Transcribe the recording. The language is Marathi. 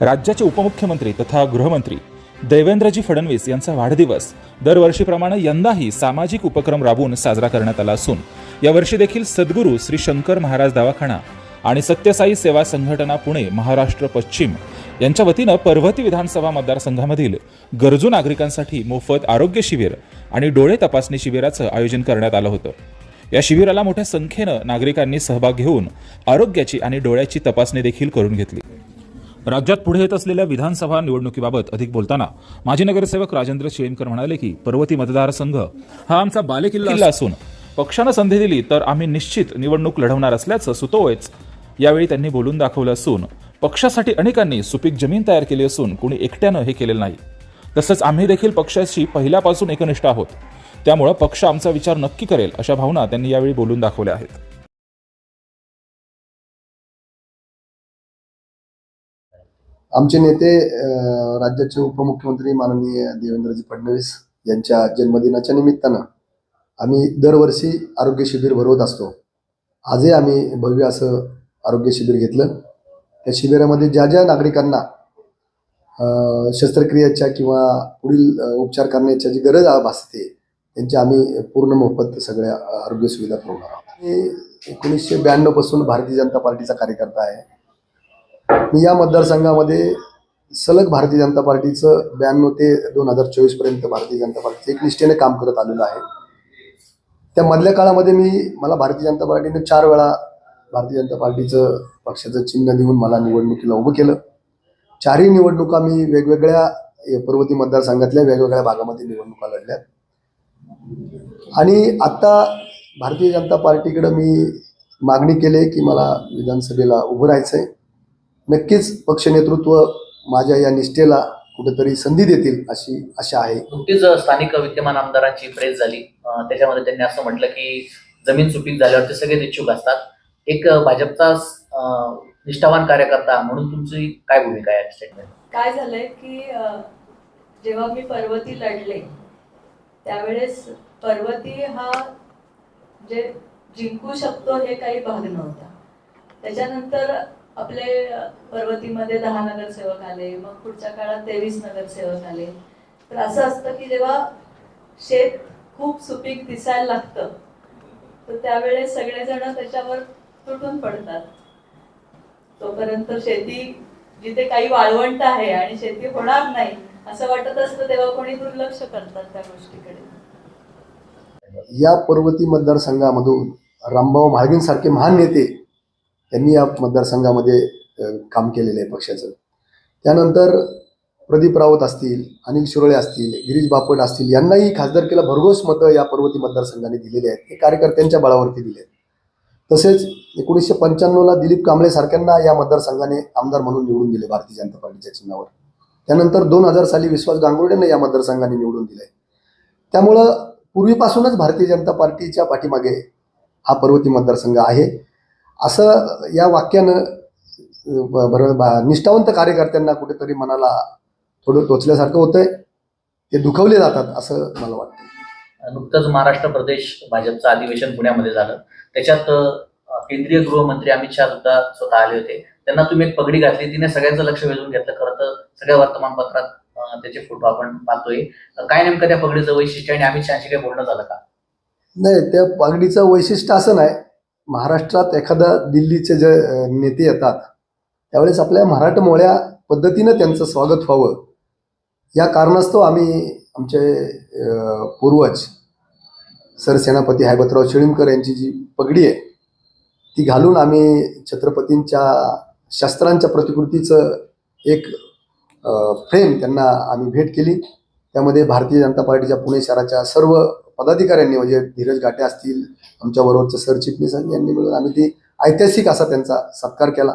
राज्याचे उपमुख्यमंत्री तथा गृहमंत्री देवेंद्रजी फडणवीस यांचा वाढदिवस दरवर्षीप्रमाणे यंदाही सामाजिक उपक्रम राबवून साजरा करण्यात आला असून यावर्षी देखील सद्गुरू श्री शंकर महाराज दवाखाना आणि सत्यसाई सेवा संघटना पुणे महाराष्ट्र पश्चिम यांच्या वतीनं पर्वती विधानसभा मतदारसंघामधील गरजू नागरिकांसाठी मोफत आरोग्य शिबिर आणि डोळे तपासणी शिबिराचं आयोजन करण्यात आलं होतं. या शिबिराला मोठ्या संख्येनं नागरिकांनी सहभाग घेऊन आरोग्याची आणि डोळ्याची तपासणी देखील करून घेतली. राज्यात पुढे येत असलेल्या विधानसभा निवडणुकीबाबत अधिक बोलताना माजी नगरसेवक राजेंद्र शिळेमकर म्हणाले की पर्वती मतदारसंघ हा आमचा बालेकिल्ला असून पक्षानं संधी दिली तर आम्ही निश्चित निवडणूक लढवणार असल्याचं सुतोवच यावेळी त्यांनी बोलून दाखवलं असून पक्षासाठी अनेकांनी सुपीक जमीन तयार केली असून कुणी एकट्यानं हे केलेलं नाही. तसंच आम्ही देखील पक्षाशी पहिल्यापासून एकनिष्ठ आहोत. त्यामुळं पक्ष आमचा विचार नक्की करेल अशा भावना त्यांनी यावेळी बोलून दाखवल्या आहेत. आमचे नेते राज्याचे उपमुख्यमंत्री माननीय देवेंद्रजी फडणवीस यांच्या जन्मदिनाच्या निमित्तानं आम्ही दरवर्षी आरोग्य शिबिर भरवत असतो. आजही आम्ही भव्य असं आरोग्य शिबिर घेतलं. त्या शिबिरामध्ये ज्या ज्या नागरिकांना शस्त्रक्रियेच्या किंवा पुढील उपचार करण्याच्या जी गरज भासते त्यांची आम्ही पूर्ण मोफत सगळ्या आरोग्य सुविधा पुरवणार आहोत. मी एकोणीसशे ब्याण्णवपासून भारतीय जनता पार्टीचा कार्यकर्ता आहे. मी या मतदारसंघामध्ये सलग भारतीय जनता पार्टीचं ब्याण्णव ते दोन हजार चोवीसपर्यंत भारतीय जनता पार्टीचं एक निष्ठेने काम करत आलेलं आहे. त्या मधल्या काळामध्ये मी मला भारतीय जनता पार्टीने चार वेळा भारतीय जनता पार्टीचं पक्षाचं चिन्ह देऊन मला निवडणुकीला उभं केलं. चारही निवडणुका मी वेगवेगळ्या पर्वती मतदारसंघातल्या वेगवेगळ्या भागामध्ये निवडणुका लढल्यात आणि आत्ता भारतीय जनता पार्टीकडं मी मागणी केली की मला विधानसभेला उभं राहायचं आहे नक्कीच पक्ष नेतृत्व माझ्या या निष्ठेला कुठेतरी संधी देतील अशी आशा आहे. नुकतीच स्थानिक विद्यमान आमदारांची प्रेस झाली त्याच्यामध्ये त्यांनी असं म्हटलं की जमीन सुपीक झाल्यावर ते सगळेच इच्छुक असतात. एक भाजपचा निष्ठावान कार्यकर्ता म्हणून तुमची काय भूमिका आहे स्टेटमेंट काय झालंय की जेव्हा मी पर्वती लढले त्यावेळेस पर्वती हा जे जिंकू शकतो हे काही भाग नव्हता. त्याच्यानंतर आपले पर्वतीमध्ये दहा नगरसेवक आले मग पुढच्या काळात तेवीस नगरसेवक आले. तर असं असतं की जेव्हा शेत खूप सुपीक दिसायला लागतं तर त्यावेळेस सगळेजण त्याच्यावर तुटून पडतात. तोपर्यंत शेती जिथे काही वाळवंट आहे आणि शेती होणार नाही असं वाटत असतं तेव्हा कोणी दुर्लक्ष करतात त्या गोष्टीकडे. या पर्वती मतदारसंघामधून रामभाऊ म्हाळगींसारखे महान नेते त्यांनी या मतदारसंघामध्ये काम केलेलं आहे पक्षाचं. त्यानंतर प्रदीप राऊत असतील अनिल शिरोळे असतील गिरीश बापट असतील यांनाही खासदारकीला भरघोस मतं या पर्वती मतदारसंघाने दिलेली आहेत. हे कार्यकर्त्यांच्या बळावरती दिले आहेत तसेच एकोणीसशे पंच्याण्णवला दिलीप कांबळे सारख्यांना या मतदारसंघाने आमदार म्हणून निवडून दिले भारतीय जनता पार्टीच्या चिन्हावर. त्यानंतर दोन हजार साली विश्वास गांगुर्डेंना या मतदारसंघाने निवडून दिले त्यामुळं पूर्वीपासूनच भारतीय जनता पार्टीच्या पाठीमागे हा पर्वती मतदारसंघ आहे. असं या वाक्यानं अं, ब- बरं बा- निष्ठावंत कार्यकर्त्यांना कुठेतरी मनाला थोडं टोचल्यासारखं होतंय. ते दुखवले जातात असं मला वाटतं. नुकतंच महाराष्ट्र प्रदेश भाजपचं अधिवेशन पुण्यामध्ये झालं. त्याच्यात केंद्रीय गृहमंत्री अमित शहा सुद्धा स्वतः आले होते. त्यांना तुम्ही एक पगडी घातली. तिने सगळ्यांचं लक्ष वेधून घेतलं. खरं तर सगळ्या वर्तमानपत्रात त्याचे फोटो आपण पाहतोय. काय नेमकं त्या पगडीचं वैशिष्ट्य आणि अमित शहाशी काही बोलणं झालं का? नाही त्या पगडीचं वैशिष्ट्य असं नाही. महाराष्ट्रात एखादा दिल्लीचे जे नेते येतात त्यावेळेस आपल्या मराठमोळ्या पद्धतीनं त्यांचं स्वागत व्हावं. या कारणास्तव आम्ही आमचे पूर्वज सरसेनापती हैबतराव शिळीमकर यांची जी पगडी आहे ती घालून आम्ही छत्रपतींच्या शस्त्रांच्या प्रतिकृतीचं एक फ्रेम त्यांना आम्ही भेट केली. त्यामध्ये भारतीय जनता पार्टीच्या पुणे शहराच्या सर्व पदाधिकाऱ्यांनी म्हणजे धीरज घाटे असतील आमच्याबरोबरचे सरचिटणीस यांनी मिळून आम्ही ती ऐतिहासिक असा त्यांचा सत्कार केला.